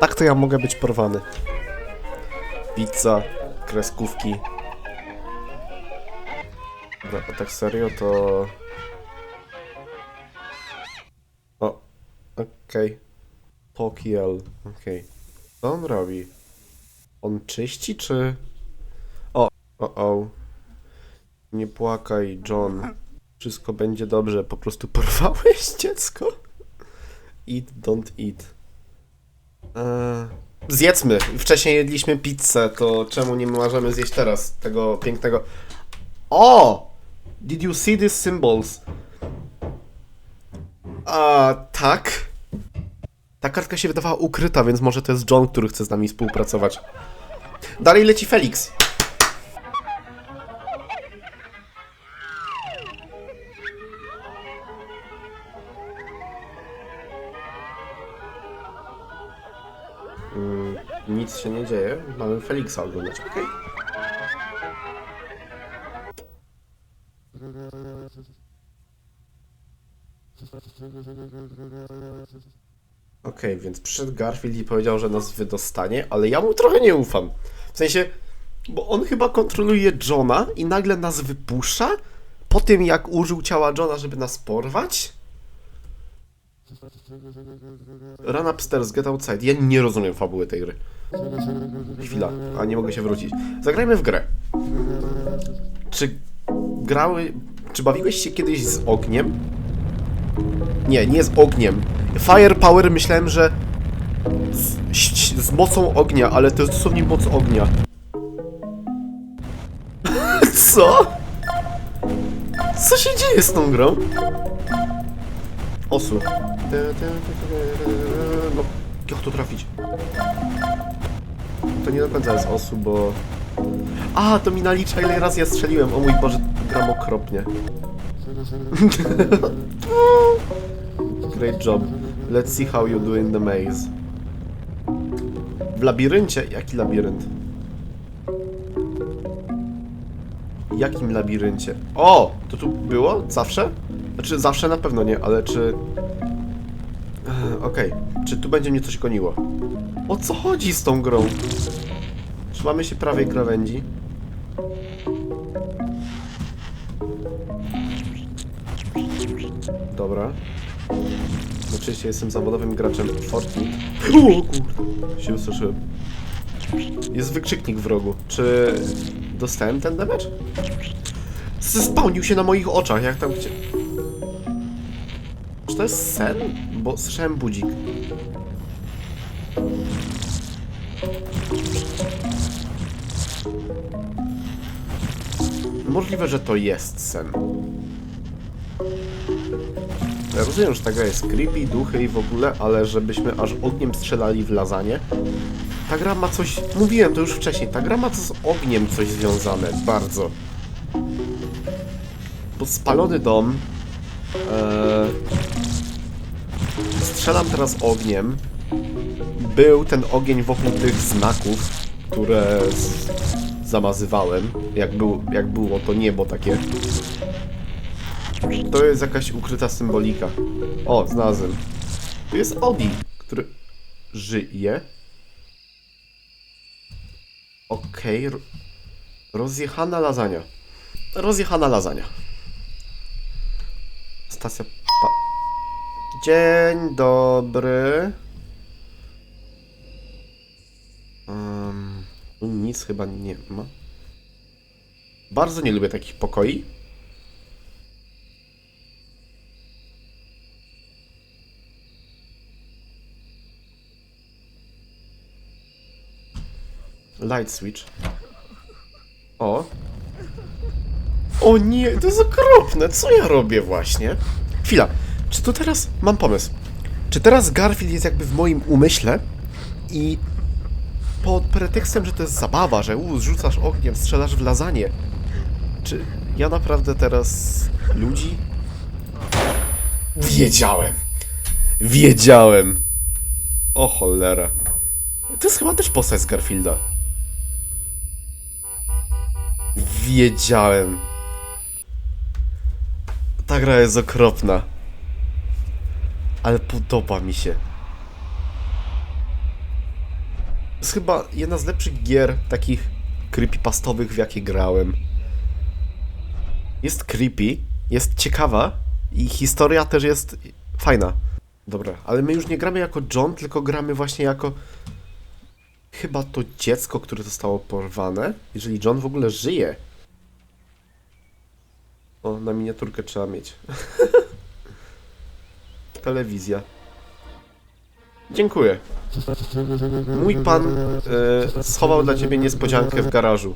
Tak to ja mogę być porwany. Pizza, kreskówki. Dobra, a tak serio to... O, okej. Tokiel, okej. Co on robi? On czyści, czy... O, o, o. Nie płakaj, John. Wszystko będzie dobrze, po prostu porwałeś dziecko? Eat, don't eat. Zjedzmy. Wcześniej jedliśmy pizzę, to czemu nie możemy zjeść teraz tego pięknego... O! Did you see these symbols? A, tak. Ta kartka się wydawała ukryta, więc może to jest John, który chce z nami współpracować. Dalej leci Felix. Mamy Felixa oglądać, okej? Okej, więc przyszedł Garfield i powiedział, że nas wydostanie, ale ja mu trochę nie ufam. W sensie, bo on chyba kontroluje Johna i nagle nas wypuszcza po tym, jak użył ciała Johna, żeby nas porwać? Run upstairs, get outside. Ja nie rozumiem fabuły tej gry. Chwila, a nie mogę się wrócić. Zagrajmy w grę. Czy grały... Czy bawiłeś się kiedyś z ogniem? Nie, nie z ogniem. Firepower myślałem, że z, z, mocą ognia, ale to jest dosłownie moc ognia. Co? Co się dzieje z tą grą? Osu. No, jak to trafić? To nie do końca jest osu, bo... A, to mi nalicza ile razy ja strzeliłem. O mój Boże, gram okropnie. Great job. Let's see how you do in the maze. W labiryncie? Jaki labirynt? Jakim labiryncie? O! To tu było? Zawsze? Znaczy, zawsze na pewno nie, ale czy... Okej. Czy tu będzie mnie coś goniło? O co chodzi z tą grą? Trzymamy się prawej krawędzi. Dobra. Oczywiście jestem zawodowym graczem Fortnite. O kurde, się usłyszałem. Jest wykrzyknik w rogu. Czy dostałem ten damage? Zespałnił się na moich oczach, jak tam gdzie... Czy to jest sen? Bo słyszałem budzik. Możliwe, że to jest sen. Ja rozumiem, że ta gra jest creepy, duchy i w ogóle, ale żebyśmy aż ogniem strzelali w lazanie. Ta gra ma coś... Mówiłem to już wcześniej, ta gra ma z ogniem coś związane, bardzo. Bo spalony dom... Eee, strzelam teraz ogniem. Był ten ogień wokół tych znaków, które. Zamazywałem. Jak, był, jak było to niebo takie. To jest jakaś ukryta symbolika. O, znalazłem. Tu jest Odi, który żyje. Okej. ro- Rozjechana lasagna. Rozjechana lasagna. Stacja pa... Dzień dobry. Um, tu nic chyba nie ma. Bardzo nie lubię takich pokoi. Light switch. O. O nie, to jest okropne. Co ja robię właśnie? Chwila. Czy to teraz... Mam pomysł. Czy teraz Garfield jest jakby w moim umyśle i pod pretekstem, że to jest zabawa, że u, rzucasz ogniem, strzelasz w lasagne. Czy ja naprawdę teraz ludzi? Wiedziałem. Wiedziałem. O cholera. To jest chyba też postać z Garfielda. Wiedziałem. Ta gra jest okropna. Ale podoba mi się. Jest chyba jedna z lepszych gier takich creepypastowych, w jakie grałem. Jest creepy, jest ciekawa i historia też jest fajna. Dobra, ale my już nie gramy jako John, tylko gramy właśnie jako chyba to dziecko, które zostało porwane. Jeżeli John w ogóle żyje. O, na miniaturkę trzeba mieć. Telewizja. Dziękuję. Mój pan e, schował dla ciebie niespodziankę w garażu.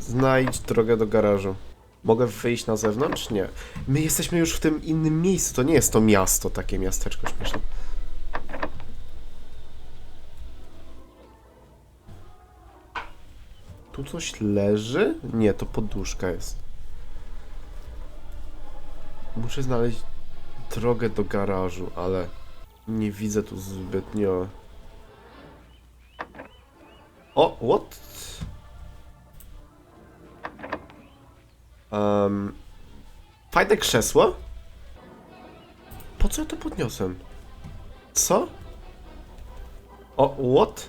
Znajdź drogę do garażu. Mogę wyjść na zewnątrz? Nie. My jesteśmy już w tym innym miejscu. To nie jest to miasto, takie miasteczko śmieszne. Tu coś leży? Nie, to poduszka jest. Muszę znaleźć drogę do garażu, ale nie widzę tu zbytnio. O, what? Um, fajne krzesło? Po co ja to podniosłem? Co? O, what?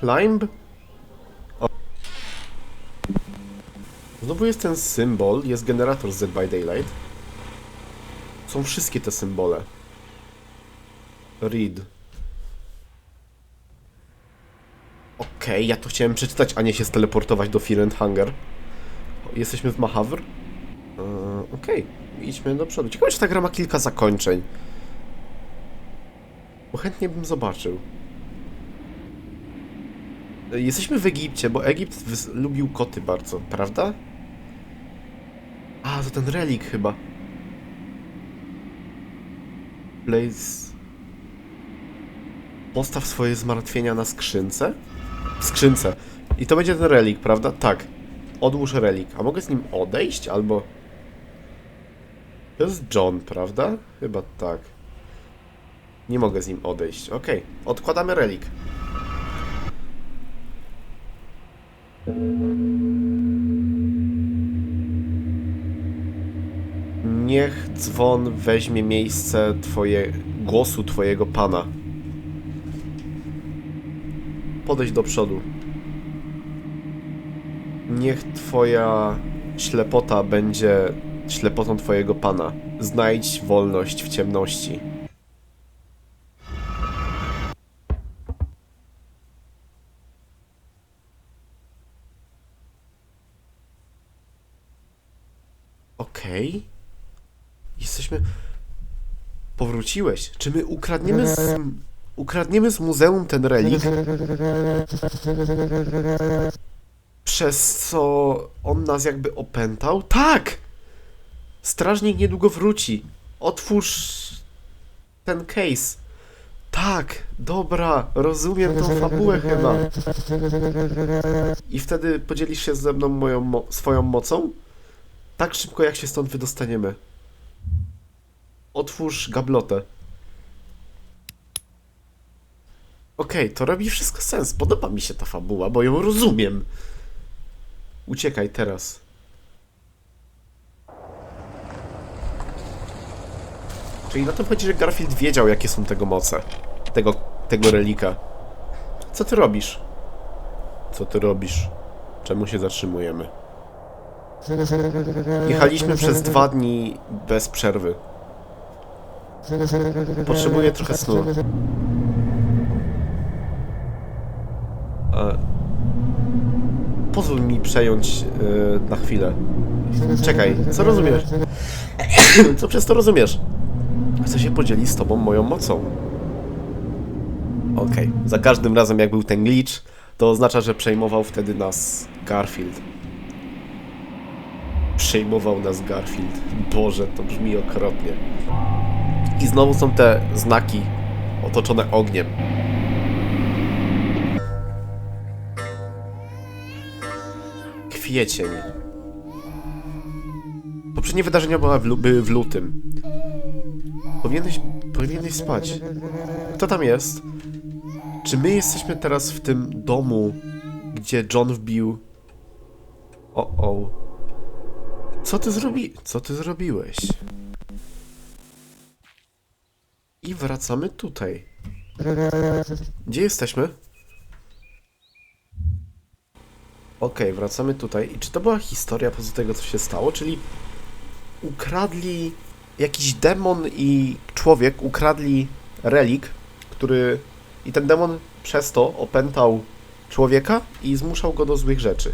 Climb? O. Znowu jest ten symbol, jest generator Z by Daylight. Są wszystkie te symbole. Read. Okej, ja to chciałem przeczytać, a nie się steleportować do Fear and Hunger. Jesteśmy w Mahavr? Eee, Okej, idźmy do przodu. Ciekawe, czy ta gra ma kilka zakończeń. Bo chętnie bym zobaczył. E, Jesteśmy w Egipcie, bo Egipt lubił koty bardzo, prawda? A, to ten relik chyba. Blaze... Postaw swoje zmartwienia na skrzynce? W skrzynce. I to będzie ten relik, prawda? Tak. Odłóż relik. A mogę z nim odejść? Albo... To jest John, prawda? Chyba tak. Nie mogę z nim odejść. Okej. Odkładamy relik. Niech dzwon weźmie miejsce twoje... głosu twojego pana. Podejdź do przodu. Niech twoja ślepota będzie ślepotą twojego pana. Znajdź wolność w ciemności. Okej. Jesteśmy... Powróciłeś. Czy my ukradniemy z... Ukradniemy z muzeum ten relik? Przez co on nas jakby opętał? Tak! Strażnik niedługo wróci. Otwórz ten case. Tak, dobra, rozumiem tą fabułę chyba. I wtedy podzielisz się ze mną moją mo swoją mocą? Tak szybko, jak się stąd wydostaniemy. Otwórz gablotę. Okej, to robi wszystko sens. Podoba mi się ta fabuła, bo ją rozumiem. Uciekaj teraz. Czyli na to chodzi, że Garfield wiedział, jakie są tego moce. Tego, tego relika. Co ty robisz? Co ty robisz? Czemu się zatrzymujemy? Jechaliśmy przez dwa dni bez przerwy. Potrzebuję trochę snu. E, pozwól mi przejąć e, na chwilę. Czekaj, co rozumiesz? co przez to rozumiesz? Chcę się podzielić z tobą moją mocą. Okej, za każdym razem jak był ten glitch, to oznacza, że przejmował wtedy nas Garfield. Przejmował nas Garfield. Boże, to brzmi okropnie. I znowu są te znaki otoczone ogniem. Kwiecień. Poprzednie wydarzenia były w, lutym. Powinieneś, powinieneś spać. Kto tam jest? Czy my jesteśmy teraz w tym domu, gdzie John wbił... O, o. Co ty zrobi... Co ty zrobiłeś? I wracamy tutaj. Gdzie jesteśmy? Okej, wracamy tutaj. I czy to była historia poza tego, co się stało? Czyli ukradli jakiś demon i człowiek ukradli relik, który i ten demon przez to opętał człowieka i zmuszał go do złych rzeczy.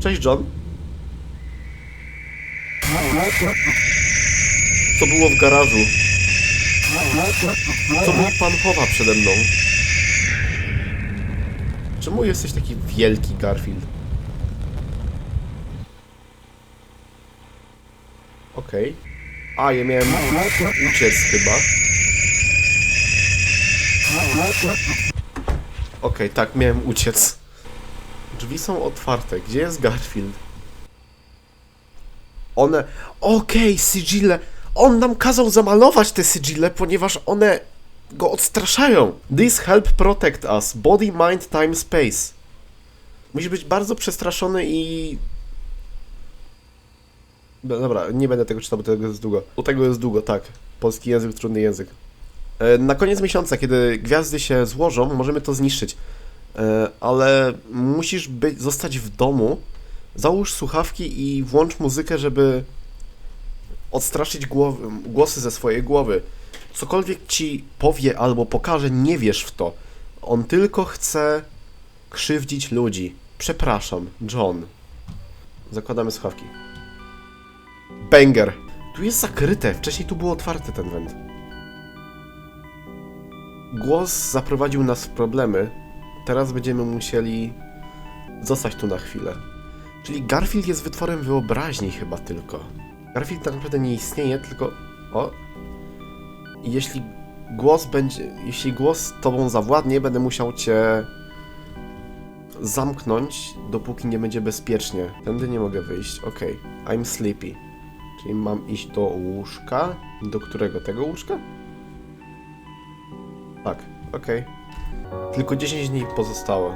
Cześć John. Co było w garażu? Co mój pan chowa przede mną? Czemu jesteś taki wielki, Garfield? Okej. A, ja miałem uciec chyba. Okej, tak, miałem uciec. Drzwi są otwarte. Gdzie jest Garfield? One... Okej, sigille. On nam kazał zamalować te sigille, ponieważ one go odstraszają. This help protect us. Body, mind, time, space. Musisz być bardzo przestraszony i... Dobra, nie będę tego czytał, bo tego jest długo. U tego jest długo, tak. Polski język, trudny język. E, Na koniec miesiąca, kiedy gwiazdy się złożą, możemy to zniszczyć. E, Ale musisz być, zostać w domu, załóż słuchawki i włącz muzykę, żeby odstraszyć głowy, głosy ze swojej głowy. Cokolwiek ci powie albo pokaże, nie wierz w to. On tylko chce krzywdzić ludzi. Przepraszam, John. Zakładamy słuchawki. Banger. Tu jest zakryte. Wcześniej tu było otwarte ten węd. Głos zaprowadził nas w problemy. Teraz będziemy musieli zostać tu na chwilę. Czyli Garfield jest wytworem wyobraźni chyba tylko. Garfield tak naprawdę nie istnieje, tylko... O! Jeśli głos będzie... Jeśli głos tobą zawładnie, będę musiał cię zamknąć, dopóki nie będzie bezpiecznie. Tędy nie mogę wyjść. Okej. I'm sleepy. Czyli mam iść do łóżka. Do którego? Tego łóżka? Tak. Okej. Tylko 10 dni pozostało.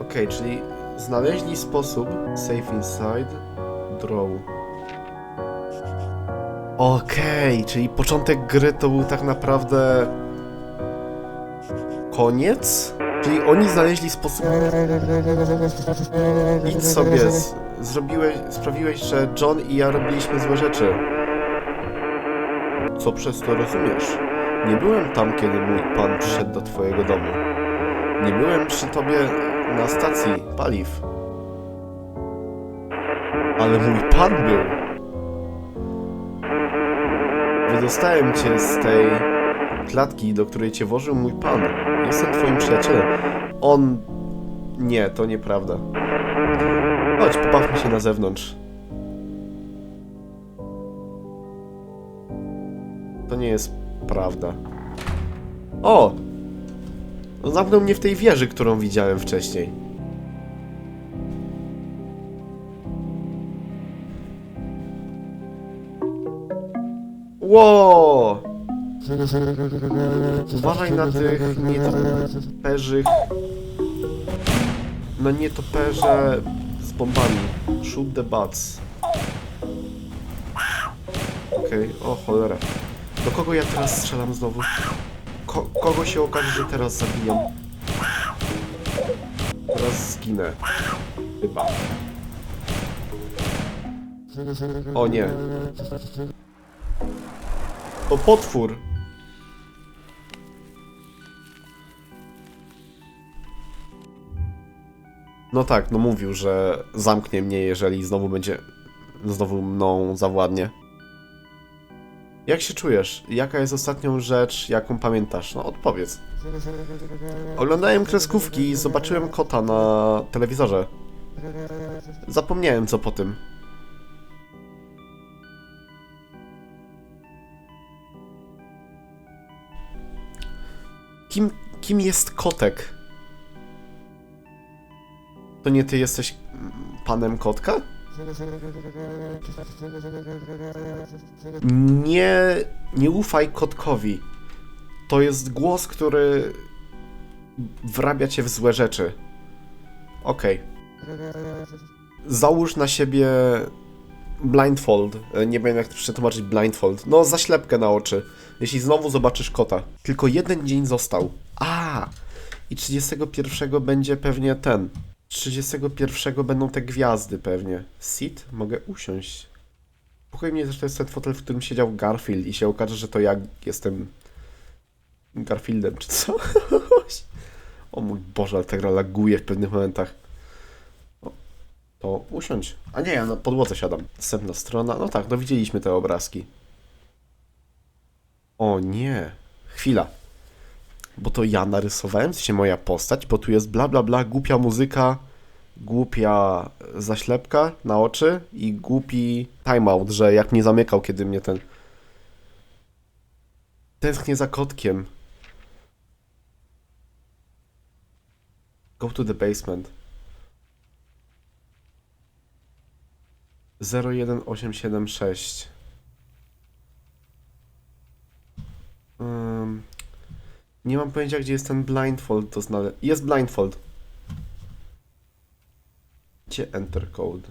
Okej, czyli znaleźli sposób safe inside draw. Okej, czyli początek gry to był tak naprawdę koniec? Czyli oni znaleźli sposób. Idź sobie, zrobiłeś, sprawiłeś, że John i ja robiliśmy złe rzeczy. Co przez to rozumiesz? Nie byłem tam, kiedy mój pan przyszedł do twojego domu. Nie byłem przy tobie na stacji paliw. Ale mój pan był. Wydostałem cię z tej klatki, do której cię włożył mój pan. Jestem twoim przyjacielem. On... Nie, to nieprawda. Chodź, pobawmy się na zewnątrz. To nie jest prawda. O! Zamknął mnie w tej wieży, którą widziałem wcześniej. Ło! Uważaj na tych nietoperzych... Na nietoperze z bombami. Shoot the butts. Okej, o cholera. Do kogo ja teraz strzelam znowu? Ko kogo się okaże, że teraz zabijam? Teraz zginę. Chyba. O nie. To potwór. No tak, no mówił, że zamknie mnie, jeżeli znowu będzie. Znowu mną zawładnie. Jak się czujesz? Jaka jest ostatnią rzecz, jaką pamiętasz? No odpowiedz. Oglądałem kreskówki i zobaczyłem kota na telewizorze. Zapomniałem co po tym. Kim, kim jest kotek? To nie ty jesteś panem kotka? Nie, nie ufaj kotkowi. To jest głos, który wrabia cię w złe rzeczy. Okej. Załóż na siebie blindfold. E, Nie wiem jak przetłumaczyć blindfold. No, zaślepkę na oczy. Jeśli znowu zobaczysz kota. Tylko jeden dzień został. A! I 31 będzie pewnie ten. 31 będą te gwiazdy pewnie. Sit? Mogę usiąść. Pokoj mnie, to jest ten fotel, w którym siedział Garfield i się okaże, że to ja jestem Garfieldem, czy co? o mój Boże, ale ta gra laguje w pewnych momentach. O, to usiądź. A nie, ja na podłodze siadam. Następna strona. No tak, no widzieliśmy te obrazki. O nie. Chwila. Bo to ja narysowałem, w sensie moja postać, bo tu jest bla bla bla, głupia muzyka, głupia zaślepka na oczy i głupi timeout, że jak mnie zamykał, kiedy mnie ten... Tęsknię za kotkiem. Go to the basement. 01876 um, Nie mam pojęcia, gdzie jest ten blindfold do znalezienia. Jest blindfold. Gdzie enter code?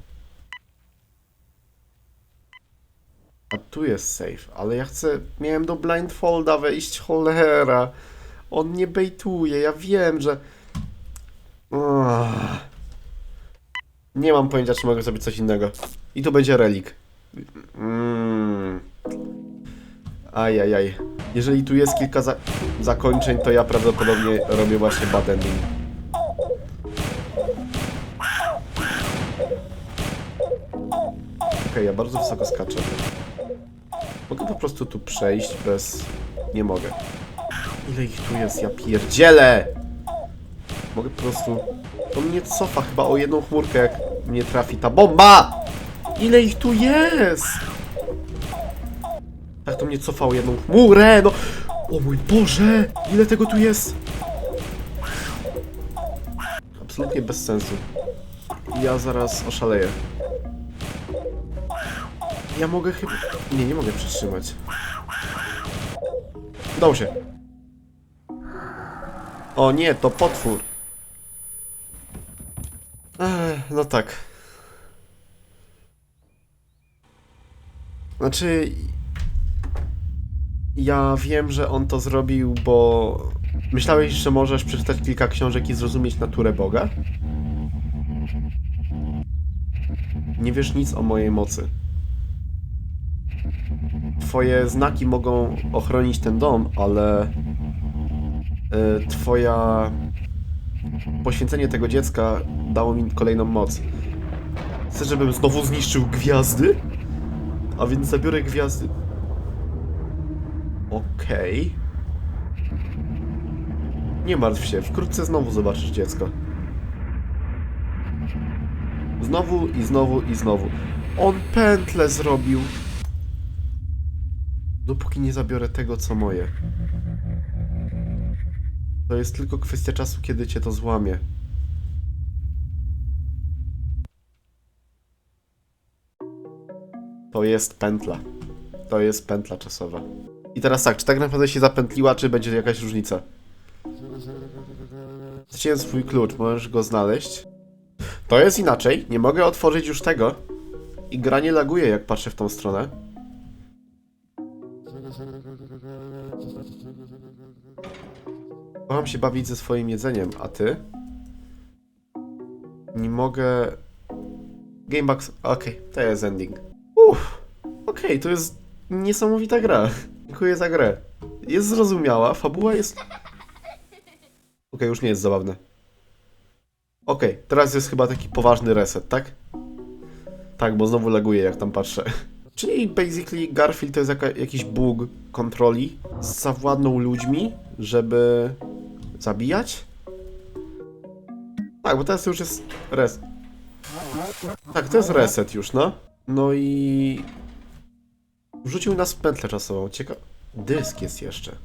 A tu jest safe, ale ja chcę... Miałem do blindfolda wejść, cholera. On nie bejtuje, ja wiem, że... Ach. Nie mam pojęcia, czy mogę zrobić coś innego. I tu będzie relik. Mm. Ajajaj. Jeżeli tu jest kilka za zakończeń, to ja prawdopodobnie robię właśnie bad ending. Okej, ja bardzo wysoko skaczę. Mogę po prostu tu przejść bez... Nie mogę. Ile ich tu jest? Ja pierdzielę! Mogę po prostu... To mnie cofa chyba o jedną chmurkę, jak mnie trafi ta bomba! Ile ich tu jest? Tak to mnie cofało jedną chmurę, no! O mój Boże! Ile tego tu jest? Absolutnie bez sensu. Ja zaraz oszaleję. Ja mogę chyba... Nie, nie mogę przytrzymać. Udało się. O nie, to potwór. Ech, no tak. Znaczy... Ja wiem, że on to zrobił, bo... Myślałeś, że możesz przeczytać kilka książek i zrozumieć naturę Boga? Nie wiesz nic o mojej mocy. Twoje znaki mogą ochronić ten dom, ale... y, twoja... Poświęcenie tego dziecka dało mi kolejną moc. Chcesz, żebym znowu zniszczył gwiazdy? A więc zabiorę gwiazdy. Okej. Nie martw się, wkrótce znowu zobaczysz dziecko. Znowu i znowu i znowu. On pętlę zrobił. Dopóki nie zabiorę tego, co moje. To jest tylko kwestia czasu, kiedy cię to złamie. To jest pętla. To jest pętla czasowa. I teraz tak, czy tak naprawdę się zapętliła, czy będzie jakaś różnica? Straciłem swój klucz, możesz go znaleźć. To jest inaczej, nie mogę otworzyć już tego. I gra nie laguje, jak patrzę w tą stronę. Kocham się bawić ze swoim jedzeniem, a ty? Nie mogę... Gamebox... Okej, to jest ending. Uff, okej, to jest niesamowita gra. Dziękuję za grę. Jest zrozumiała, fabuła jest... Okej, już nie jest zabawne. Okej, teraz jest chyba taki poważny reset, tak? Tak, bo znowu laguje, jak tam patrzę. Czyli basically Garfield to jest jaka, jakiś bug kontroli. Zawładnął ludźmi, żeby zabijać? Tak, bo teraz już jest res. Tak, to jest reset już, no. No i... Wrzucił nas w pętlę czasową. Ciekawe... Dysk jest jeszcze.